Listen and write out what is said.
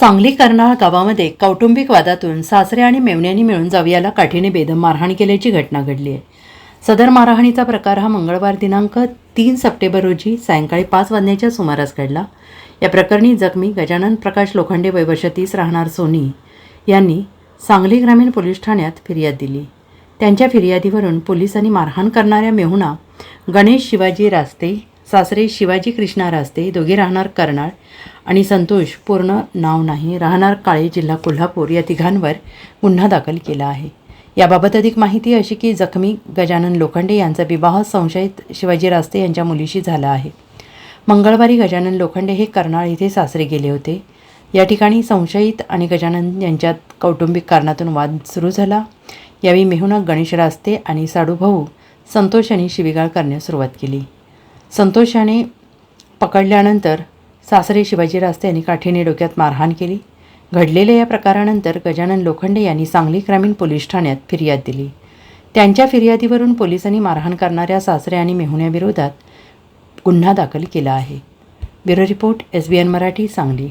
सांगली कर्नाळ गावामध्ये कौटुंबिक वादातून सासरे आणि मेवण्यांनी मिळून जावयाला काठीने बेदम मारहाण केल्याची घटना घडली आहे. सदर मारहाणीचा प्रकार हा मंगळवार दिनांक तीन सप्टेंबर रोजी सायंकाळी पाच वाजण्याच्या सुमारास घडला. या प्रकरणी जखमी गजानन प्रकाश लोखंडे वयवर्ष तीस राहणार सोनी यांनी सांगली ग्रामीण पोलीस ठाण्यात फिर्याद दिली. त्यांच्या फिर्यादीवरून पोलिसांनी मारहाण करणाऱ्या मेहुणा गणेश शिवाजी रास्ते सासरे शिवाजी कृष्णा रास्ते दोघे राहणार कर्नाळ आणि संतोष पूर्ण नाव नाही राहणार काळे जिल्हा कोल्हापूर या तिघांवर गुन्हा दाखल केला आहे. याबाबत अधिक माहिती अशी की जखमी गजानन लोखंडे यांचा विवाह संशयित शिवाजी रास्ते यांच्या मुलीशी झाला आहे. मंगळवारी गजानन लोखंडे हे कर्नाळ येथे सासरे गेले होते. या ठिकाणी संशयित आणि गजानन यांच्यात कौटुंबिक कारणातून वाद सुरू झाला. यावेळी मेहुणा गणेश रास्ते आणि साडूभाऊ संतोष यांनी शिवीगाळ करण्यास सुरुवात केली. संतोषाने पकडल्यानंतर सासरे शिवाजी रास्ते यांनी काठीने डोक्यात मारहाण केली. घडलेल्या या प्रकारानंतर गजानन लोखंडे यांनी सांगली ग्रामीण पोलीस ठाण्यात फिर्याद दिली. त्यांच्या फिर्यादीवरून पोलिसांनी मारहाण करणाऱ्या सासरे आणि मेहुण्याविरोधात गुन्हा दाखल केला आहे. Bureau report S B N Marathi Sangli.